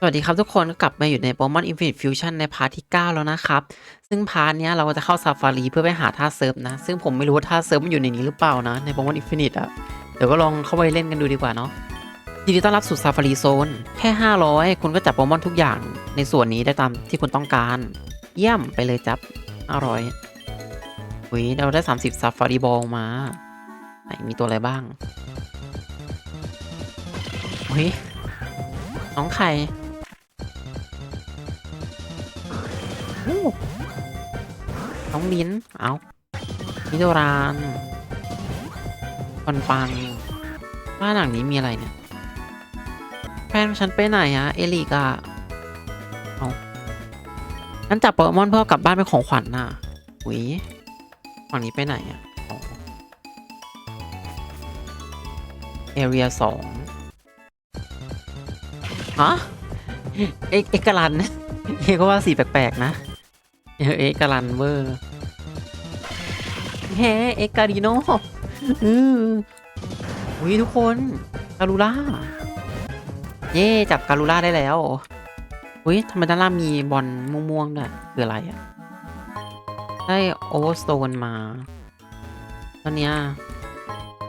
สวัสดีครับทุกคนกลับมาอยู่ใน Pokemon Infinite Fusion ในพาร์ทที่ 9 แล้วนะครับ ซึ่งพาร์ทเนี้ยเราก็จะเข้าซาฟารีเพื่อไปหาท่าเซิร์ฟนะ ซึ่งผมไม่รู้ว่าท่าเซิร์ฟมันอยู่ในนี้หรือเปล่านะ ใน Pokemon Infinite อะเดี๋ยวก็ลองเข้าไปเล่นกันดูดีกว่าเนาะยินดีต้อนรับสู่ซาฟารีโซนแค่ 500 คุณก็จับโปเกมอนทุกอย่างในส่วนนี้ได้ตามที่คุณต้องการ เยี่ยมไปเลยจับ 500หุยเราได้ 30ซาฟารีบอลมา ไหนมีตัวอะไรบ้างหุยน้องไข่ น้องลิ้น เอามิโดรานปันปังบ้านหลังนี้มีอะไรเนี่ย แฟนฉันไปไหนอะเอลิกอะเอาฉันจับโปเกมอนเพื่อกลับบ้านเป็นของขวัญน่ะหุยฝั่งนี้ไปไหนอะเอเรียสองฮะเอกเอกลันเอกก็ว่าสีแปลกๆนะ เออเอกลันเวอร์เฮ้เอ็กการิโนอืออุ้ยทุกคนการูล่า เย่จับการูล่าได้แล้วอุ้ยทำไมด้านล่างมีบอลม่วงๆด้วยคืออะไรอะ ได้โอเวอร์สโตนมา ตอนเนี้ย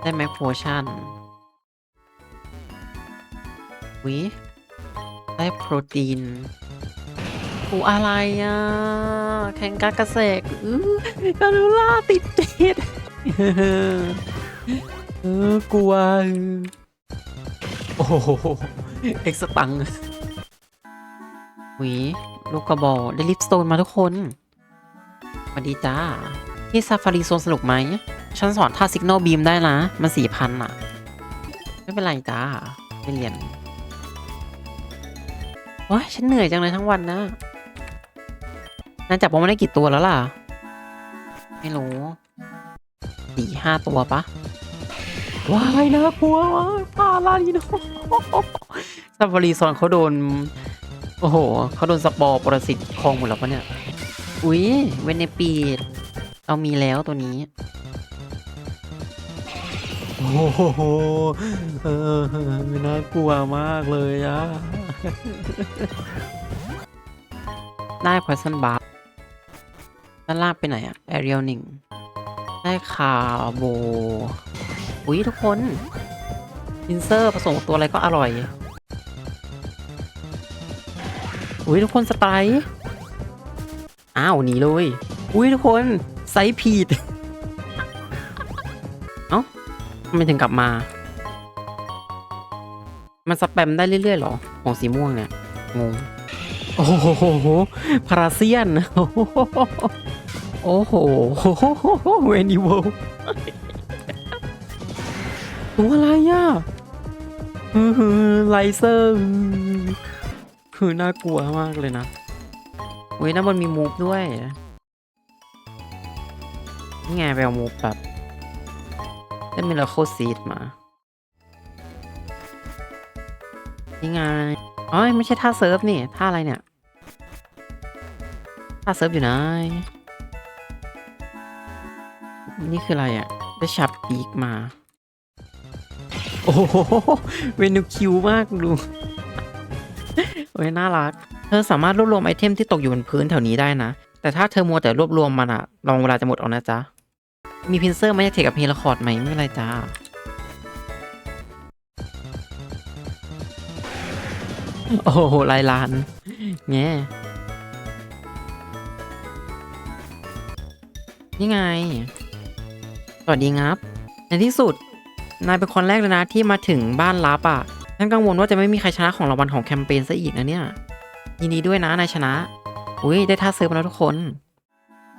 ได้แม็กโพชั่นอุ้ยได้โปรตีน อูอะไรอะ แข่งการเกษตรอื้อกาลูล่าติดเจ็ดเออกลัว โอ้โห เอ็กซ์ตังหวีลูกกระบอกได้ลิปสโตนมาทุกคนสวัสดีจ้า ที่ซาฟารีโซนสนุกไหม ฉันสอนท่าสิกน l บีมได้นะ มันสี่พันอะ ไม่เป็นไรจ้า ไม่เรียนว้ายฉันเหนื่อยจังเลยทั้งวันนะ นายจับมันได้กี่ตัวแล้วล่ะ ไม่รู้สี่ห้าตัวปะว้ายน่ากลัววะพาลาดีโนซาฟารีซอนเขาโดน โอ้โหเขาโดนสปอร์ปรสิตคลองหมดแล้วปะเนี่ย อุ๊ยเวนเนปีดเรามีแล้วตัวนี้ โอ้โหเออน่ากลัวมากเลยอะได้พอยซันบาร์ ด้านล่างไปไหนอะแอเรียลหนึ่งได้คาร์โบอุ้ยทุกคนอินเซอร์ผสมตัวอะไรก็อร่อย อุ้ยทุกคนสไปร์อ้าวหนีเลย อุ้ยทุกคนไซส์พีดเอ้าทำไมถึงกลับมา มันสแปมได้เรื่อยๆหรอ ของสีม่วงเนี่ย งง โอ้โหพาราเซียนโอ้โห อ้โหเวนิโวตัวอะไรอะอื้อหือไลเซอร์คือน่ากลัวมากเลยนะเว้ยน้ามันมีมูฟด้วยนี่ไงไปเอามูฟแบบได้มิลโคซีดมา นี่ไงอ๋อไม่ใช่ท่าเซิร์ฟนี่ ท่าอะไรเนี่ย ท่าเซิร์ฟอยู่ไหน นี่คืออะไรอะ่ะ ได้ชับปีกมา โอ้โหเวนูคิวมากดูโอ้ยน่ารัก เธอสามารถรวบรวมไอเทมที่ตกอยู่บนพื้นแถวนี้ได้นะ แต่ถ้าเธอมัวแต่รวบรวมมันอะลองเวลาจะหมดเอานะจ๊ะ มีพินเซอร์ไม่ได้เทคกับเฮลคอร์ดไหมไม่เป็นไรจ้าโอ้โหลายลานแง่นี่ไงส วัสดีครับ ในที่สุด นายเป็นคนแรกเลยนะที่มาถึงบ้านลับอะฉันกังวลว่าจะไม่มีใครชนะของรางวัลของแคมเปญซะอีกนะเนี่ย ยินดีด้วยนะนายชนะ อุ้ยได้ท่าเซิร์ฟมาแล้วทุกคน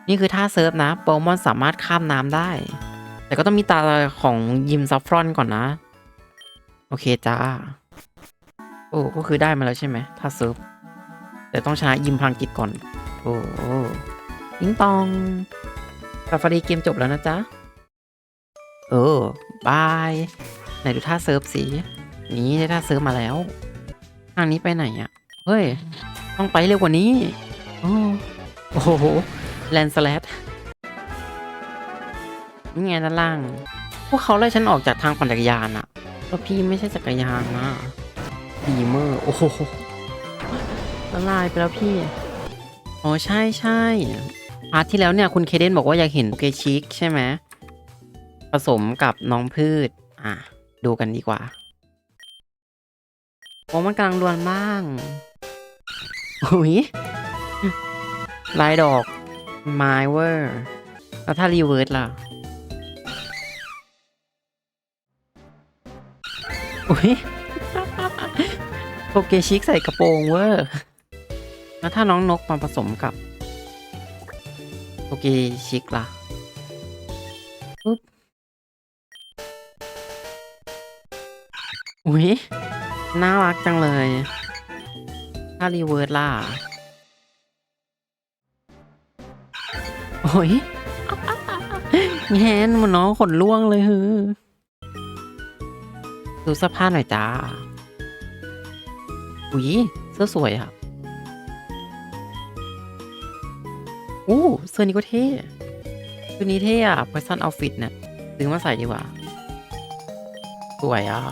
นี่คือท่าเซิร์ฟนะโปเกมอนสามารถข้ามน้ำได้ แต่ก็ต้องมีตาของยิมซัฟฟรอนก่อนนะ โอเคจ้า โอ้ก็คือได้มาแล้วใช่ไหมท่าเซิร์ฟ แต่ต้องชนะยิมพลังจิตก่อน โอ้ยิงตองซาฟารีเกมจบแล้วนะจ๊ะ เออบาย ไหนดูท่าเซิร์ฟสินี่ได้ท่าเซิร์ฟมาแล้ว ทางนี้ไปไหนอะ่ะ เฮ้ย ต้องไปเร็วกว่านี้โอ้โอ้โห แลนสแลดนี่ไงด้านล่าง พวกเขาไล่ฉันออกจากทางปั่นจักรยานอะแล้วพี่ไม่ใช่จักรยานนะดีเมอร์ โอ้โหละลายไปแล้วพี่ อ๋อ ใช่ใช่พาร์ทที่แล้วเนี่ย คุณเคเดนบอกว่าอยากเห็นโปเกชิกใช่ไหม ผสมกับน้องพืช อะ ดูกันดีกว่าโอ้มันกำลังรวนบ้างอุ้ยลายดอกไมเวอร์แล้วถ้ารีเวิร์สล่ะอุ้ยโปเกชิกใส่กระโปรงเวอร์แล้วถ้าน้องนกมาผสมกับโปเกชิกล่ะ อุ้ยน่ารักจังเลย ถ้ารีเวิร์สล่ะ โอ้ยแงนมันน้องขนล่วงเลยฮือดูเสื้อผ้าหน่อยจ้า อุ้ยเสื้อสวยอะอู้เสื้อนี้ก็เท่ชุดนี้เท่อะ Poison Outfit เนี่ย ซื้อมาใส่ดีกว่า สวยอะ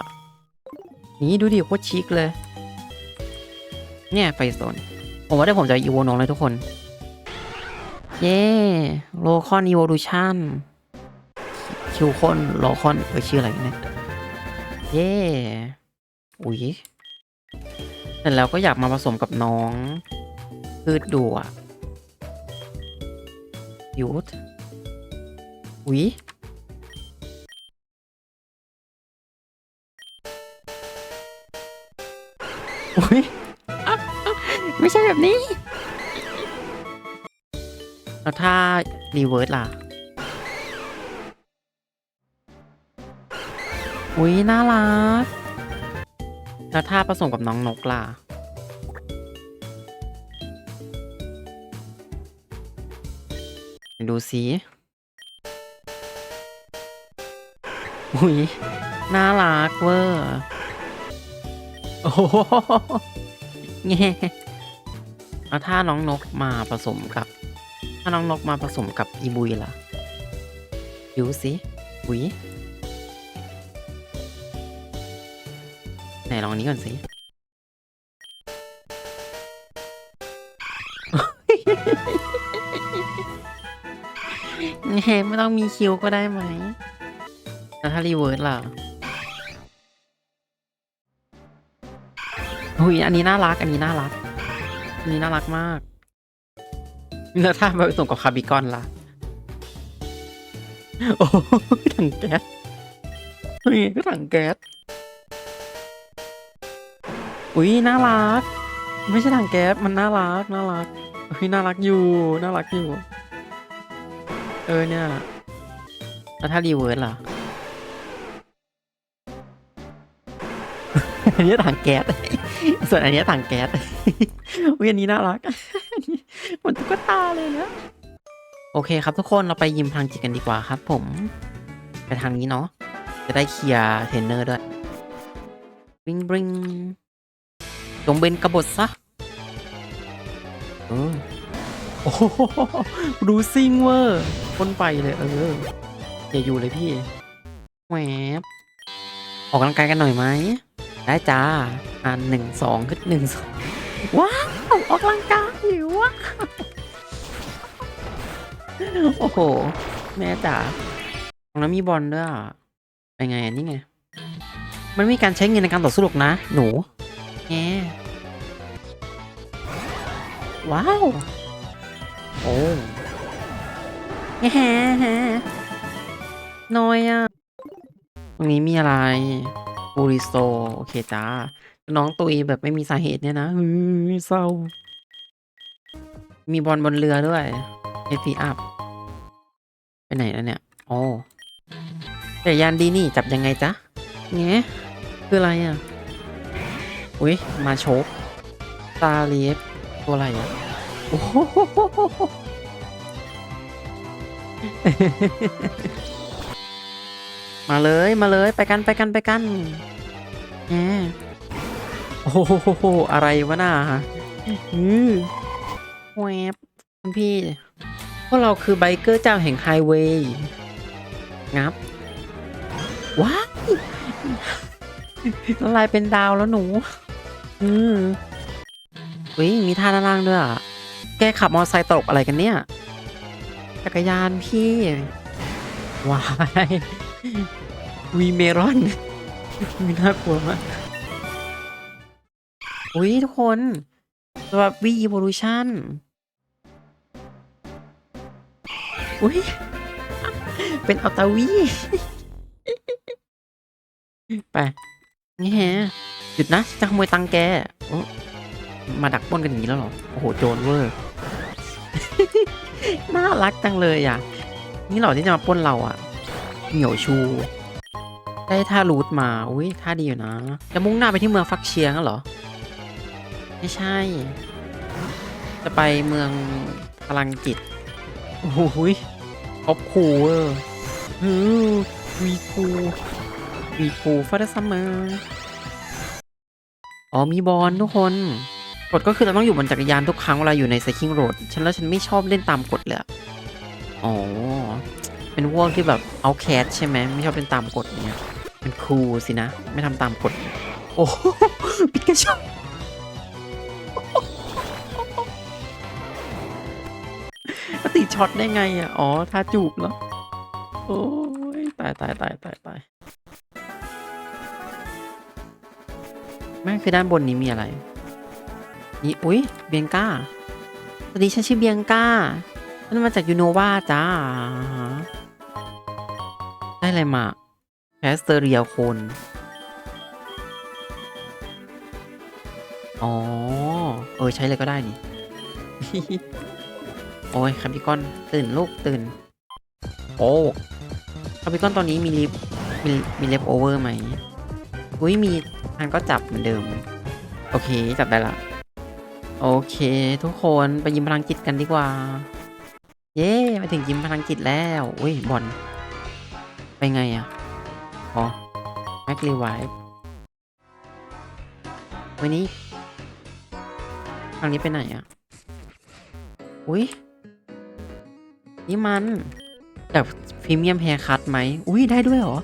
นี่ดูดิโคตรชิคเลย เนี่ยไฟโซนผมว่าได้ผมจะอีโวน้องเลยทุกคน เย้โลคอนอีโวลูชันคิวคอนโลคอนเออชื่ออะไรเนี่ยเย่อุ๊ยเสร็จแล้วก็อยากมาผสมกับน้องพืชดูอะยูทอุ๊ย อุ๊ยไม่ใช่แบบนี้ แล้วถ้ารีเวิร์สล่ะ อุ๊ยน่ารัก แล้วถ้าผสมกับน้องนกล่ะ ดูสิอุ๊ยน่ารักเวอร์ โอ้โหแง่แล้วถ้าน้องนกมาผสมกับ ถ้าน้องนกมาผสมกับอีบุยล่ะดูสิอุ๊ยไหนลองนนี้ก่อนสิแหมไม่ต้องมีคิวก็ได้ไหมแล้วถ้ารีเวิร์สล่ะ อุ้ยอันนี้น่ารัก อันนี้น่ารัก อันนี้น่ารักมาก แล้วถ้าไปส่งกับคาร์บิกอนล่ะ โอ้โหถังแก๊สนี่ก็ถังแก๊ส อุ้ยน่ารัก ไม่ใช่ถังแก๊ส มันน่ารัก น่ารักเฮ้ยน่ารักอยู่ น่ารักอยู่ เออเนี่ย แล้วถ้ารีเวิร์สล่ะอันนี้ถังแก๊ส ส่วนอันนี้ถังแก๊สอุ้ยอันนี้น่ารักเหมือนตุ๊กตาเลยนะ โอเคครับทุกคนเราไปยิมพลังจิตกันดีกว่าครับผม ไปทางนี้เนาะ จะได้เคลียร์เทรนเนอร์ด้วยบิงบิงจงเป็นกบฏซะเออโอ้โหดูซิงเวอร์คนไปเลยเออ อย่าอยู่เลยพี่แหวบออกกำลังกายกันหน่อยไหม ได้จ้าอ่านหนึ่งสองขึ้นหนึ่งสองว้าวออกกำลังกายอยู่ว้าโอ้โห แม่จ๋าตรงนั้นมีบอลด้วยอะเป็นไงอันนี่ไง มันมีการใช้เงินในการต่อสู้หรอกนะ หนูแงว้าว โอ้แฮแฮน้อยอะ ตรงนี้มีอะไร บูริโซ โอเคจ้า น้องตุยแบบไม่มีสาเหตุเนี่ยนะเฮ้ยเศร้า มีบอลบนเรือด้วยเอฟีอัพไปไหนแล้วเนี่ยโอ้แต่ยานดีนี่จับยังไงจ๊ะแงคืออะไรอะ อุ้ยมาโชกตาเลียบตัวอะไรอะ โอ้โห มาเลยมาเลยไปกันไปกันไปกันแหมโอ้โหอะไรวะน่าอือแวบคุณพี่ พวกเราคือไบเกอร์เจ้าแห่งไฮเวย์งับ ว้ายละลายเป็นดาวแล้วหนู อืมอุ้ยมีท่าด้านล่างด้วยอะ แกขับมอเตอร์ไซค์ตกอะไรกันเนี่ย จักรยานพี่วาย วีเมรอนมีน่ากลัวมากอุ้ยทุกคนสำหรับวี evolution อุ้ยเป็นอัลตาวีไปนี่แฮะหยุดนะจะขโมยตังแกมาดักป้นกันอย่างนี้แล้วหรอ โอ้โห โจรเวอร์ น่ารักจังเลยอะ นี่เหรอที่จะมาป้นเราอะ เหนียวชู ได้ท่ารูทมา อุ้ยท่าดีอยู่นะ จะมุ่งหน้าไปที่เมืองฟักเชียงเหรอ ไม่ใช่ จะไปเมืองพลังจิตโอ้โหยครอบครูเวอร์ฮือวีคูวีคูฟาดซัมเมอร์อ๋อมีบอลทุกคนกฎก็คือเราต้องอยู่บนจักรยานทุกครั้งเวลาอยู่ในไซคิงโรด ฉันแล้วฉันไม่ชอบเล่นตามกฎเลยอะอ๋อ เป็นพวกที่แบบเอาแคสใช่ไหมไม่ชอบเล่นตามกฎเนี่ย เป็นครูสินะ ไม่ทำตามกฎโอ้โหปิกาชูมาติดช็อตได้ไงอะ อ๋อท่าจูบเหรอ โอ้ยตายตายตายตายตายแม่งคือด้านบนนี้มีอะไร นี่ อุ้ยเบียงก้าสวัสดีฉันชื่อเบียงก้าฉันมาจากยูโนวาจ้า ได้อะไรมา แพสเตอเรียโคน อ๋อ เออ ใช้เลยก็ได้นี่ โอ้ยคาปิกอนตื่นลูกตื่น โอ้คาปิกอนตอนนี้มีลิฟมีมีเลฟโอเวอร์ไหม อุ้ยมีทันก็จับเหมือนเดิม โอเค จับได้ละ โอเค ทุกคนไปยิมพลังจิตกันดีกว่า เย้มาถึงยิมพลังจิตแล้ว อุ้ยบอลไปไงอะ อ๋อแม็กรีไวฟ์วันนี้ทางนี้ไปไหนอะอุ้ยนี่มันแบบพรีเมียมแฮร์คัตไหม อุ้ยได้ด้วยเหรอ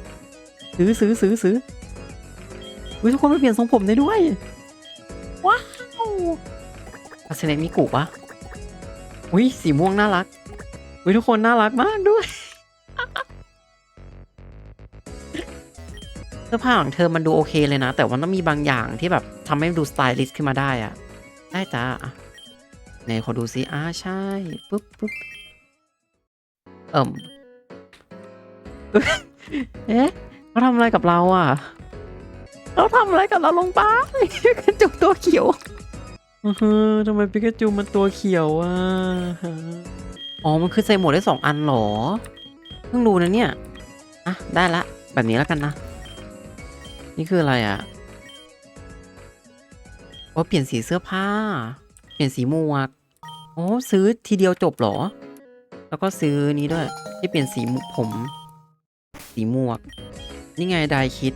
ซื้อซื้อซื้อซื้ออุ้ยทุกคนมาเปลี่ยนทรงผมได้ด้วย ว้าวอาเซเนมิกุปะอุ้ยสีม่วงน่ารัก อุ้ยทุกคนน่ารักมากด้วย สื้อผ้าของเธอมันดูโอเคเลยนะ แต่ว่าต้องมีบางอย่างที่แบบทำให้ดูสไตลิสต์ขึ้นมาได้อะได้จ้าอะไหนขอดูซิอ่าใช่ปุ๊บปุ๊บเอิ่มเอ๊ะเขาทำอะไรกับเราอะเขาทำอะไรกับเราลงไปกระจุกตัวเขียวอื้อหือทำไมปิกาจูมันตัวเขียวอะอ๋อ มันคือใส่หมวดได้สองอันเหรอ เพิ่งรู้นะเนี่ย อะ ได้ละ แบบนี้แล้วกันนะ นี่คืออะไรอะโอ้เปลี่ยนสีเสื้อผ้า เปลี่ยนสีหมวกโอ้ซื้อทีเดียวจบหรอ แล้วก็ซื้อนี้ด้วย ที่เปลี่ยนสีผม สีหมวก นี่ไงไดคิด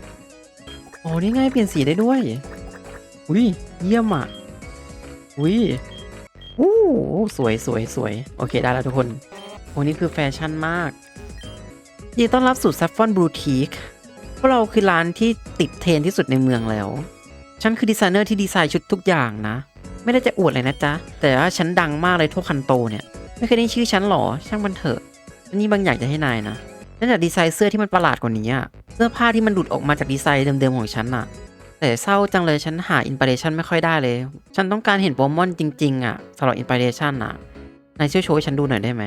โอ้นี่ไงเปลี่ยนสีได้ด้วย อุ้ยเยี่ยมอะ อุ้ยอู้สวยสวยสวยโอเคได้แล้วทุกคนโอ้นี่คือแฟชั่นมากยินต้อนรับสู่ Saffron Boutique พวกเราคือร้านที่ติดเทรนที่สุดในเมืองแล้ว ฉันคือดีไซเนอร์ที่ดีไซน์ชุดทุกอย่างนะ ไม่ได้จะอวดเลยนะจ๊ะ แต่ว่าฉันดังมากเลยทั่วคันโตเนี่ย ไม่เคยได้ชื่อฉันหรอ ช่างมันเถอะอันนี้บางอย่างจะให้นายนะฉันอยากดีไซน์เสื้อที่มันประหลาดกว่านี้อะเสื้อผ้าที่มันหลุดออกมาจากดีไซน์เดิมๆของฉันอะแต่เศร้าจังเลยฉันหาอินสปิเรชันไม่ค่อยได้เลย ฉันต้องการเห็นโปมอนจริงๆอะสำหรับอินสปิเรชันอะนายช่วยโชว์ให้ฉันดูหน่อยได้ไหม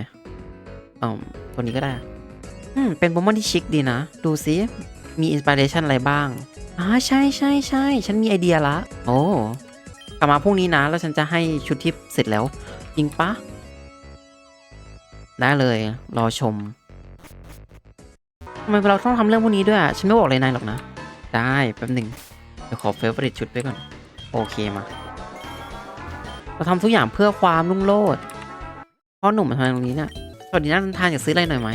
อ๋อตัวนี้ก็ได้อืมเป็นโปมอนที่ชิคดีนะ ดูซิ มีอินสปิเรชันอะไรบ้างอ่าใช่ใช่ใช่ฉันมีไอเดียละ โอ้กลับมาพรุ่งนี้นะ แล้วฉันจะให้ชุดที่เสร็จแล้วจริงปะได้เลย รอชมทำไมเราต้องทำเรื่องพวกนี้ด้วยอะ ฉันไม่บอกเลยนายหรอกนะ ได้แป๊บหนึ่งเดี๋ยวขอเฟเวอร์ชุดไว้ก่อน โอเคมา เราทำทุกอย่างเพื่อความรุ่งโรจน์พ่อหนุ่มมาทำตรงนี้เนี่ยสวัสดีนักเดินทางอยากซื้ออะไรหน่อยไหม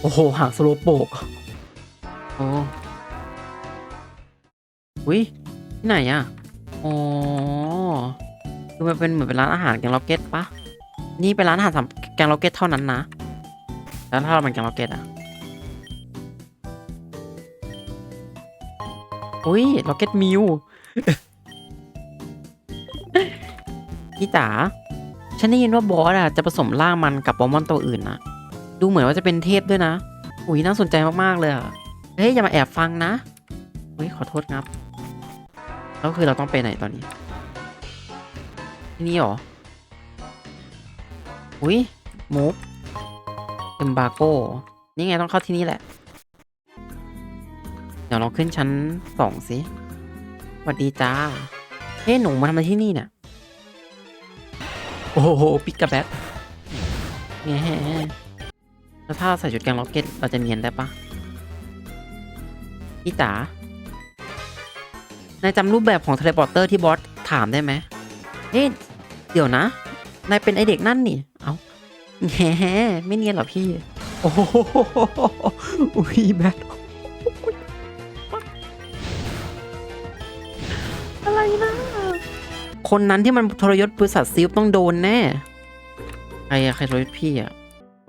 โอ้โหหางสโลโปกโอ้วิที่ไหนอะอ๋อคือมันเป็นเหมือนเป็นร้านอาหารแกงล็อกเก็ตปะนี่เป็นร้านอาหารสำแกงล็อกเก็ตเท่านั้นนะ แล้วถ้าเราเป็นแกงล็อกเก็ตอะอุ้ยล็อกเก็ตมิวพี่จ๋าฉันได้ยินว่าบอสอะจะผสมร่างมันกับโปเกมอนตัวอื่นนะ ดูเหมือนว่าจะเป็นเทพด้วยนะ อุ้ยน่าสนใจมากๆเลยเฮ้ยอย่ามาแอบฟังนะอุ้ยขอโทษครับแล้วคือเราต้องไปไหนตอนนี้ ที่นี่หรอ อุ้ยมูฟเอมบาโก้นี่ไงต้องเข้าที่นี่แหละ เดี๋ยวเราขึ้นชั้นสองสิสวัสดีจ้า เฮ้หนูมาทำอะไรที่นี่เนี่ยโอ้โห ปิกกะแบ็คแง่ แล้วถ้าใส่ชุดแกงล็อกเก็ตเราจะเนียนได้ปะพี่จ๋านายจำรูปแบบของเทเลพอร์เตอร์ที่บอสถามได้ไหมเฮ้เดี๋ยวนะ นายเป็นไอเด็กนั่นนี่ เอาแง่ไม่เนียนหรอพี่ โอ้โหอุ้ยแบทอะไรนะ คนนั้นที่มันทรยศบริษัทซิลต้องโดนแน่ ใครอะใครทรยศพี่อะ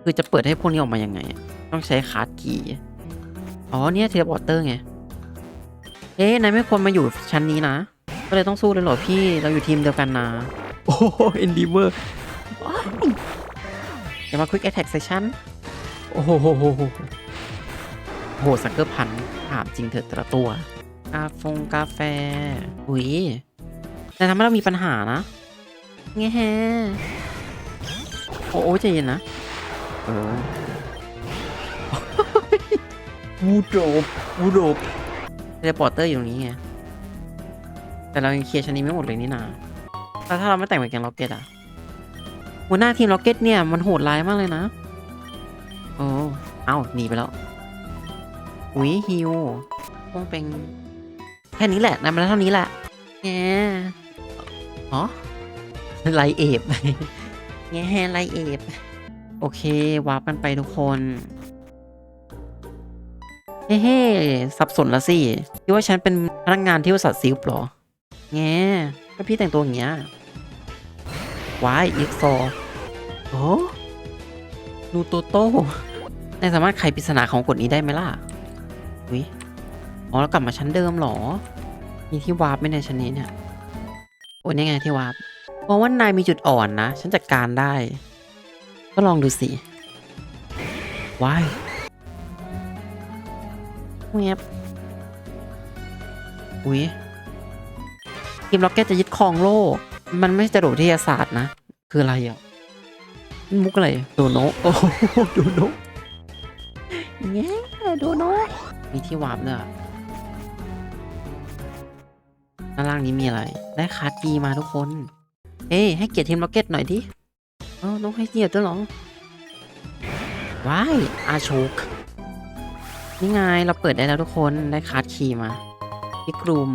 คือจะเปิดให้พวกนี้ออกมายังไงอะต้องใช้คาร์ดกีย์อ๋อเนี่ยเทเลพอร์เตอร์ไง เอ๊ะนายไม่ควรมาอยู่ชั้นนี้นะ ก็เลยต้องสู้เลยเหรอพี่เราอยู่ทีมเดียวกันนะ โอ้เอ็นดีเวอร์อย่ามาควิกแอ t แทกใส่ฉันโอ้โหโหโหโหโหสักเกอร์พันถามจริงเถอะแต่ละตัว กาฟงกาแฟ อุ้ยแต่ทำให้เรามีปัญหานะแง่แฮโอ้โอ้ใจเย็นนะเออ วูโดบวูโดบเทเลพอร์เตอร์อยู่ตรงนี้ไง แต่เรายังเคลียร์ชั้นนี้ไม่หมดเลยนี่นาแล้วถ้าเราไม่แต่งเป็นแกงล็อกเก็ตอะหัวหน้าทีมล็อกเก็ตเนี่ยมันโหดร้ายมากเลยนะ โอ้เอ้าหนีไปแล้ว อุ้ยฮิวคงเป็นแค่นี้แหละนายมาแล้วเท่านี้แหละแงอ๋อไลเอฟแง่ไลเอฟ โอเควาร์ปกันไปทุกคนเฮ้เฮ้สับสนละสิคิดว่าฉันเป็นพนักงานที่บริษัทซิลป์หรอแงก็พี่แต่งตัวอย่างเงี้ยว้ายอีกซโอ้นูโตโต้นายสามารถไขปริศนาของกฎนี้ได้ไหมล่ะวิอ๋อแล้วกลับมาชั้นเดิมหรอ มีที่วาร์ปไหมในชั้นนี้เนี่ย โอ้ยนี่ไงที่วาร์ปเพราะว่านายมีจุดอ่อนนะ ฉันจัดการได้ ก็ลองดูสิว้ายเงียบอุ้ยทีมล็อกเก็ตจะยึดครองโลก มันไม่ใช่จรวดวิทยาศาสตร์นะ คืออะไรอะ มุกอะไร โดโนะโอ้โหโดโนะแง่โดโนะมีที่วาร์ปด้วยอะด้านล่างนี้มีอะไร ได้คาร์ดกีมาทุกคน เอ้ยให้เกียรติทีมล็อกเก็ตหน่อยดิ เออต้องให้เกียรติด้วยเหรอว้ายอาโชกนี่ไงเราเปิดได้แล้วทุกคนได้คาร์ดคีย์มาที่กลุ่ม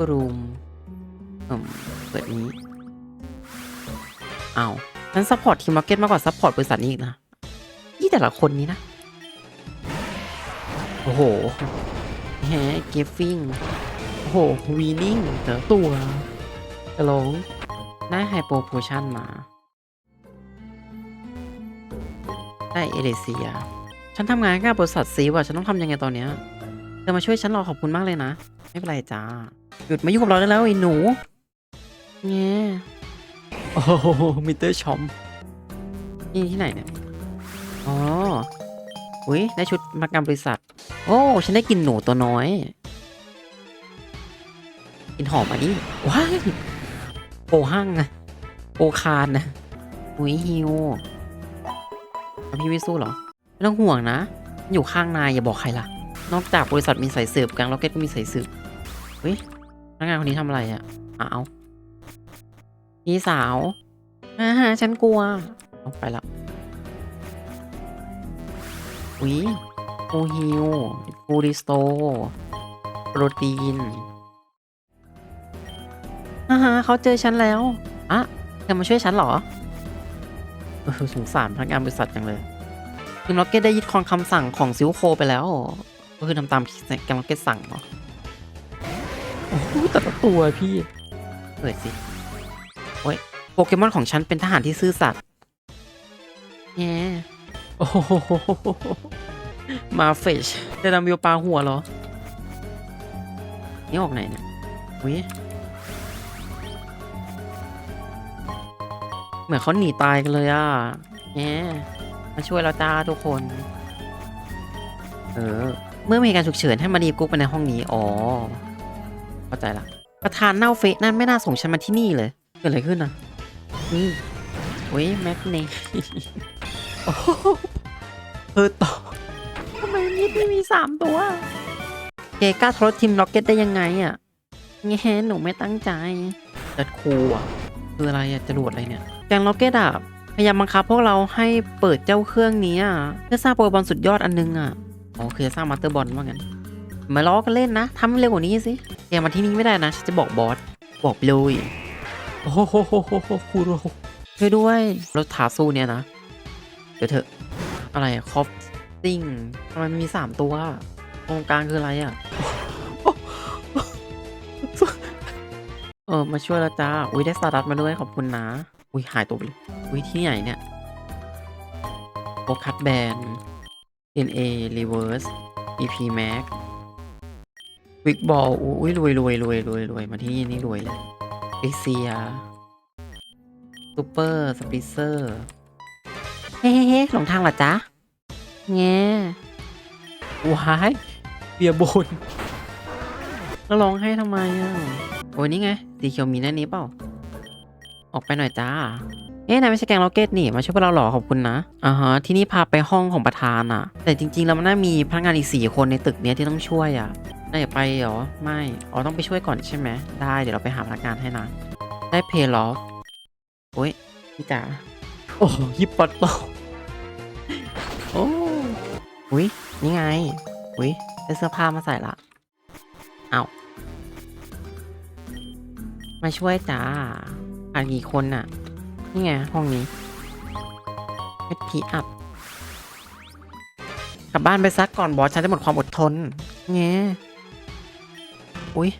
กลุ่มเอืมเปิดนี้เอาฉันซัพพอร์ตทีมมาร์เก็ตมากกว่าซัพพอร์ตบริษัทนี้อีกนะยี่แต่ละคนนี้นะ โอ้โหแฮเกฟฟิงโอ้โหวีนิ่งแต่ละตัวกระโหลง ได้ไฮโปโพชั่นมา ได้เอเลเซีย ฉันทำงานกับบริษัทซีว่ะ ฉันต้องทำยังไงตอนเนี้ยเธอมาช่วยฉันรอขอบคุณมากเลยนะ ไม่เป็นไรจ้า หยุดมายุ่งกับเราได้แล้วไอ้หนูเงี้ยโอ้โหมิเตอร์ชอม นี่ที่ไหนเนี่ย อ๋อ อุ้ยได้ชุดมากรรมบริษัท โอ้ ฉันได้กินหนูตัวน้อย กินหอมอันนี้ ว้าย โปหั่งอะโปคานนะอุ้ยฮิวพี่ไม่สู้เหรอ ไม่ต้องห่วงนะ อยู่ข้างนายอย่าบอกใครล่ะ นอกจากบริษัทมีสายสืบกังล็อกเก็ตก็มีสายสืบเฮ้ยพนักงานคนนี้ทำอะไรอะ่ะเอาพี่สาวอ่าฮะฉันกลัวเอาไปละอุ้ยฟูฮิวฟูริสโตโปรตีน อ่าฮะเขาเจอฉันแล้วอะเธอมาช่วยฉันเหรอเออสงสารพนักงานบริษัทจังเลยทีมล็อกเก็ตได้ยึดครองคำสั่งของซิลโคไปแล้ว ก็คือทำตามแกมล็อกเก็ตสั่งเนาะโอ้โหแต่ละตัวพี่ เปิดสิโอ้ยโปเกมอนของฉันเป็นทหารที่ซื่อสัตย์แง่โอ้โหมาเฟชเดดัมวิวปลาหัวเหรอ นี่ออกไหนเนี่ยอุ้ย เหมือนเขาหนีตายกันเลยอะแหมมาช่วยเราจ้าทุกคน เออ เมื่อมีการฉุกเฉินให้มาดีกุ๊กไปในห้องนี้ อ๋อ เข้าใจละ ประธานเน่าเฟะนั่นไม่น่าส่งฉันมาที่นี่เลย เกิดอะไรขึ้นอะอืมโอ้ยแม็กเน่โอ้โหเธอต่อทำไมนิดไม่มีสามตัว เกกล้าทรทีมล็อกเก็ตได้ยังไงอะแง่หนูไม่ตั้งใจเกิดครูอะ คืออะไรอะจรวดอะไรเนี่ย แกงล็อกเก็ตอะพยายามบังคับพวกเราให้เปิดเจ้าเครื่องนี้อะเพื่อสร้างโปรบอลสุดยอดอันนึงอะอ๋อคือสร้างมาสเตอร์บอลว่างั้นมาล้อกันเล่นนะทำเร็วกว่านี้สิแกมาที่นี่ไม่ได้นะฉันจะบอกบอสบอกไปเลยโอ้โหโหโหโหโหคูโรช่วยด้วยรถถาสู้เนี่ยนะเดี๋ยวเถอะอะไรคอฟซิงทำไมมันมีสามตัวตรงกลางคืออะไรอะเออมาช่วยแล้วจ้าอุ้ยได้สตาร์ดัตมาด้วยขอบคุณนะ อุ้ยหายตัวไปเลยอุ้ยที่ไหนเนี่ยโฟกัสแบน NA Reverse EP Max วิกบอลอุ้ยรวยรวยรวยรวยรวยมาที่นี่นี่รวยเลยเอเซียซูเปอร์สปิเซอร์เฮ้เฮ้หลงทางเหรอจ๊ะแง่ว้ายเบียร์บนแล้วร้องให้ทำไมอะ โอ้ยนี่ไงสีเขียวมีแน่นี้เปล่า ออกไปหน่อยจ้า เอ๊ะนายไม่ใช่แกงล็อกเก็ตนี่ มาช่วยพวกเราหรอขอบคุณนะอ่าฮะที่นี่พาไปห้องของประธานอะแต่จริง ๆ แล้วมันน่ามีพนักงานอีกสี่คนในตึกเนี้ยที่ต้องช่วยอะนายอยาไปเหรอไม่อ๋อต้องไปช่วยก่อนใช่ไหมได้เดี๋ยวเราไปหาพนักงานให้นะได้เพย์ล็อกโอ้ยพี่จ๋าโอ้ฮิปปโตโอ้อุ้ยนี่ไงอุ้ยได้เสื้อผ้ามาใส่ละเอามาช่วยจ้า อากี่คนน่ะ นี่ไง ห้องนี้เม็ดพีอัพกลับบ้านไปซักก่อนบอสฉันจะหมดความอดทนเงี้ยอุ้ย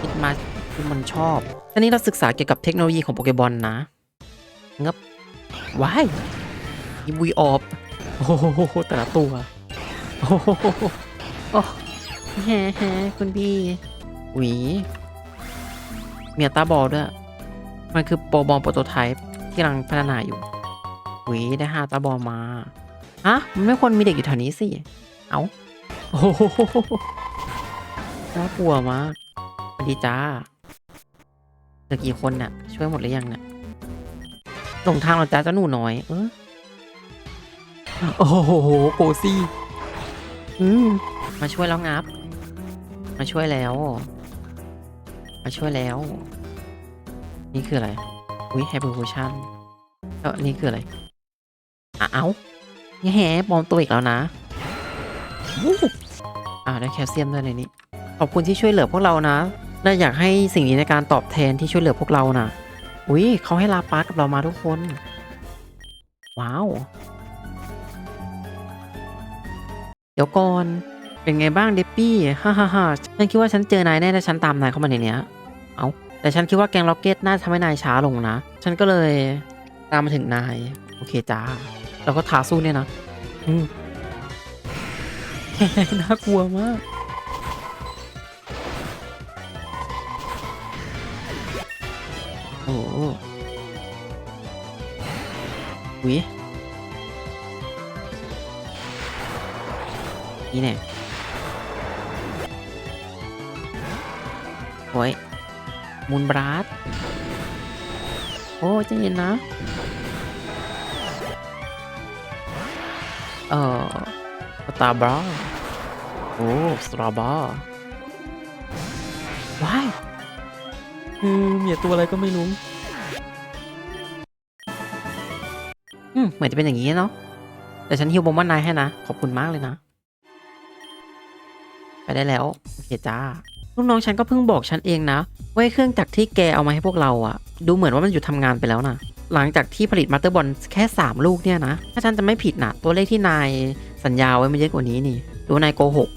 คิดมาคือมันชอบทีนี้เราศึกษาเกี่ยวกับเทคโนโลยีของโปเกบอลนะเงบว้ายยิวีออฟโอ้โหแต่ละตัว โอ้โหโอ้แฮ่แฮ่คุณพี่หวีเมียตาบอลด้วย มันคือโปรบอลโปรโตไทป์ที่กำลังพัฒนาอยู่หวีได้ห้าตาบอลมาฮะมันไม่ควรมีเด็กอยู่แถวนี้สิ เอาโอ้โหน่ากลัวมากสวัสดีจ้าเหลือกี่คนน่ะ ช่วยหมดหรือยังเนี่ยหลงทางเหราจ้าเจ้าหนูน้อย เออโอ้โหโกซี่อืมมาช่วยแล้วงับ มาช่วยแล้ว มาช่วยแล้ว นี่คืออะไร อุ้ยไฮเปอร์โพชั่นเออนี่คืออะไรอะเอ้าแง่ปลอมตัวอีกแล้วนะอู้อ่าได้แคลเซียมด้วยในนี้ ขอบคุณที่ช่วยเหลือพวกเรานะน่าอยากให้สิ่งนี้ในการตอบแทนที่ช่วยเหลือพวกเรานะอุ้ยเขาให้ลาปาร์กับเรามาทุกคน ว้าว เดี๋ยวก่อน เป็นไงบ้างเดปปี้ ฮ่าฮ่าฮ่าฉันคิดว่าฉันเจอนายแน่ถ้าฉันตามนายเข้ามาในเนี้ย เอา แต่ฉันคิดว่าแกงล็อกเก็ตน่าจะทำให้นายช้าลงนะ ฉันก็เลยตามมาถึงนาย โอเคจ้าแล้วก็ท้าสู้เนี่ยนะอืมน่ากลัวมากโอ้หุยนี่แน่โอ้ย มูลบราสโอ้ใจเย็นนะ เอ่อสตาร์บราโอ้สตราบาว้ายอืมมีตัวอะไรก็ไม่รู้ อืมเหมือนจะเป็นอย่างนี้เนาะแต่ฉันฮิวบอมบ้านนายให้นะ ขอบคุณมากเลยนะ ไปได้แล้ว โอเคจ้า ลูกน้องฉันก็เพิ่งบอกฉันเองนะว่าเครื่องจักรที่แกเอามาให้พวกเราอะดูเหมือนว่ามันหยุดทำงานไปแล้วนะหลังจากที่ผลิตมาสเตอร์บอลแค่ 3 ลูกเนี่ยนะ ถ้าฉันจะไม่ผิดนะตัวเลขที่นายสัญญาไว้มันเยอะกว่านี้นี่หรือว่านายโกหก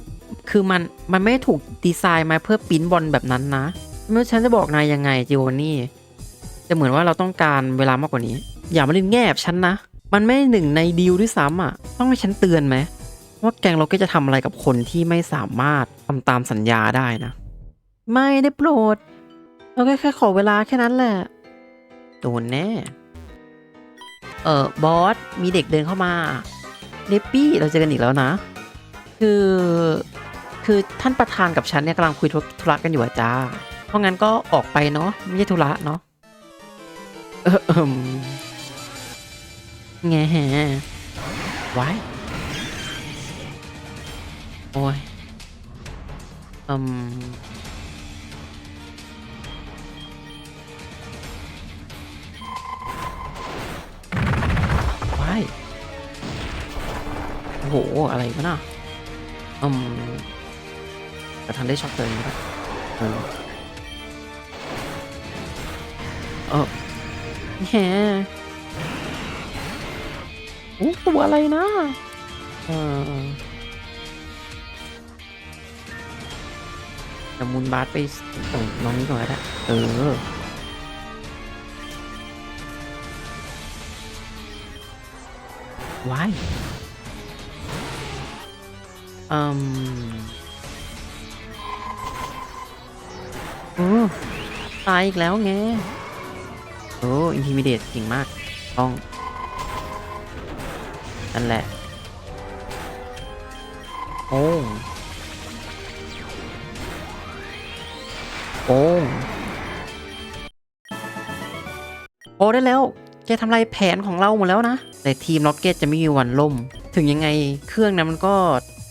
คือมันมันไม่ถูกดีไซน์มาเพื่อปิ้นบอลแบบนั้นนะไม่ว่าฉันจะบอกนายยังไงจิโอนี่จะเหมือนว่าเราต้องการเวลามากกว่านี้ อย่ามาเล่นแง่บบฉันนะ มันไม่หนึ่งในดีลด้วยซ้ำอะ ต้องให้ฉันเตือนไหมว่าแกงเราก็จะทำอะไรกับคนที่ไม่สามารถทำตามสัญญาได้นะ ไม่ได้โปรด เราแค่แค่ขอเวลาแค่นั้นแหละ โดนแน่ เออบอส มีเด็กเดินเข้ามา เดปปี้ เราเจอกันอีกแล้วนะ คือ คือท่านประธานกับฉันเนี่ยกำลังคุยธุระกันอยู่อะจ้า เพราะงั้นก็ออกไปเนาะ ไม่ใช่ธุระเนาะ เออเอมแงแฮไว้โอ้ยอืม โอ้โห อะไรวะน่ะอืมแต่ทันได้ช็อตเลยนะเออเออแหมโอ้ตัวอะไรนะ เออจะมุนบาสไปส่งน้องนี้ก่อนก็ได้เออ ว้ายอืมโอ้ตายอีกแล้วไงโอ้อินทิมิเดตเก่งมาก ต้อง นั่นแหละ โอ้งโอ้งโอ้ได้แล้ว แกทำลายแผนของเราหมดแล้วนะ แต่ทีมล็อกเก็ตจะไม่มีวันล่ม ถึงยังไงเครื่องนั้นมันก็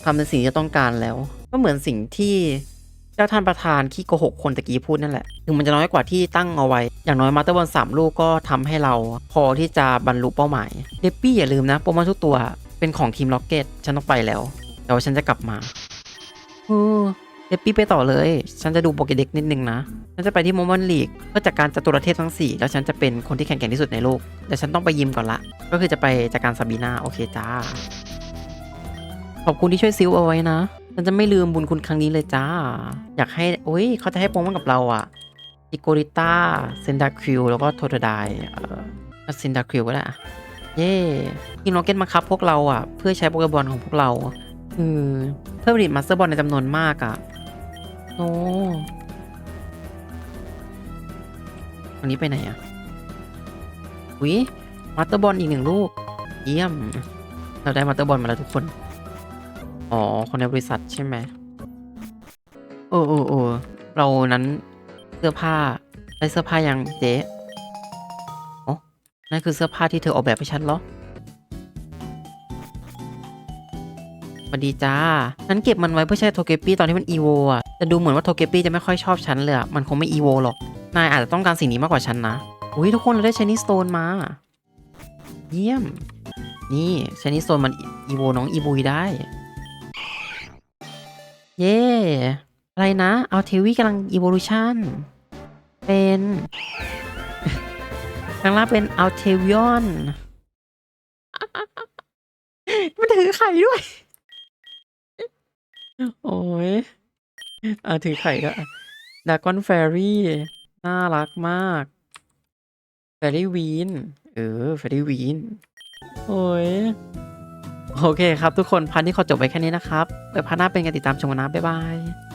ทำในสิ่งที่ต้องการแล้ว ก็เหมือนสิ่งที่เจ้าท่านประธานขี้โกหกคนตะกี้พูดนั่นแหละ ถึงมันจะน้อยกว่าที่ตั้งเอาไว้ อย่างน้อยมาเตอร์บอลสามลูกก็ทำให้เรา พอที่จะบรรลุเป้าหมาย เดปปี้อย่าลืมนะโปรโมชั่นทุกตัวเป็นของทีมล็อกเก็ตฉันต้องไปแล้วเดี๋ยวฉันจะกลับมาโอ้ เดปปี้ไปต่อเลย ฉันจะดูโปเกเด็กนิดนึงนะ ฉันจะไปที่โมมอนลีกเพื่อจัดการจัตุรเทพทั้ง 4 แล้วฉันจะเป็นคนที่แข็งแกร่งที่สุดในโลก แต่ฉันต้องไปยิมก่อนละ ก็คือจะไปจัดการซาบีนาโอเคจ้า ขอบคุณที่ช่วยซิลเอาไว้นะ ฉันจะไม่ลืมบุญคุณครั้งนี้เลยจ้า อยากให้โอ้ย เขาจะให้โปรโมทกับเราอะอิโกริต้า เซนดาคิว แล้วก็โทโทไดเออเซนดาคิวก็ได้อะเย่ทีมล็อกเก็ตมาคับพวกเราอะเพื่อใช้โปเกบอลของพวกเราอืมเพื่อผลิตมาสเตอร์บอลในจำนวนมากอะ โอ้อันนี้ไปไหนอะวิมาสเตอร์บอลอีกหนึ่งลูก เยี่ยม เราได้มาสเตอร์บอลมาแล้วทุกคน อ๋อ คนในบริษัทใช่ไหมโอ้โอ้โอ้เรานั้นเสื้อผ้าได้เสื้อผ้ายังเจ๊อ๋อนั่นคือเสื้อผ้าที่เธอออกแบบให้ฉันเหรอ สวัสดีจ้า ฉันเก็บมันไว้เพื่อใช้โทเกปี้ตอนที่มันอีโวอะ แต่ดูเหมือนว่าโทเกปี้จะไม่ค่อยชอบฉันเลยมันคงไม่อีโวหรอก นายอาจจะต้องการสิ่งนี้มากกว่าฉันนะ อุ้ยทุกคนเราได้ชนิสโตนมา เยี่ยม นี่ชนิสโตนมันอีโวน้องอีบุยได้ เย่อะไรนะ เอาเทวีกำลัง evolution เป็นข้งล่างเป็นเอาเทวิออนมันถือไข่ด้วย โอ้ยอ่าถือไข่ก็ดากอนแฟรี่ น่ารักมาก แฟรี่วีน เออ แฟรี่วีน โอ้ย โอเคครับทุกคน พันที่ขอจบไว้แค่นี้นะครับไว้พันหน้าเป็นการติดตามชมกันนะ บ๊ายบาย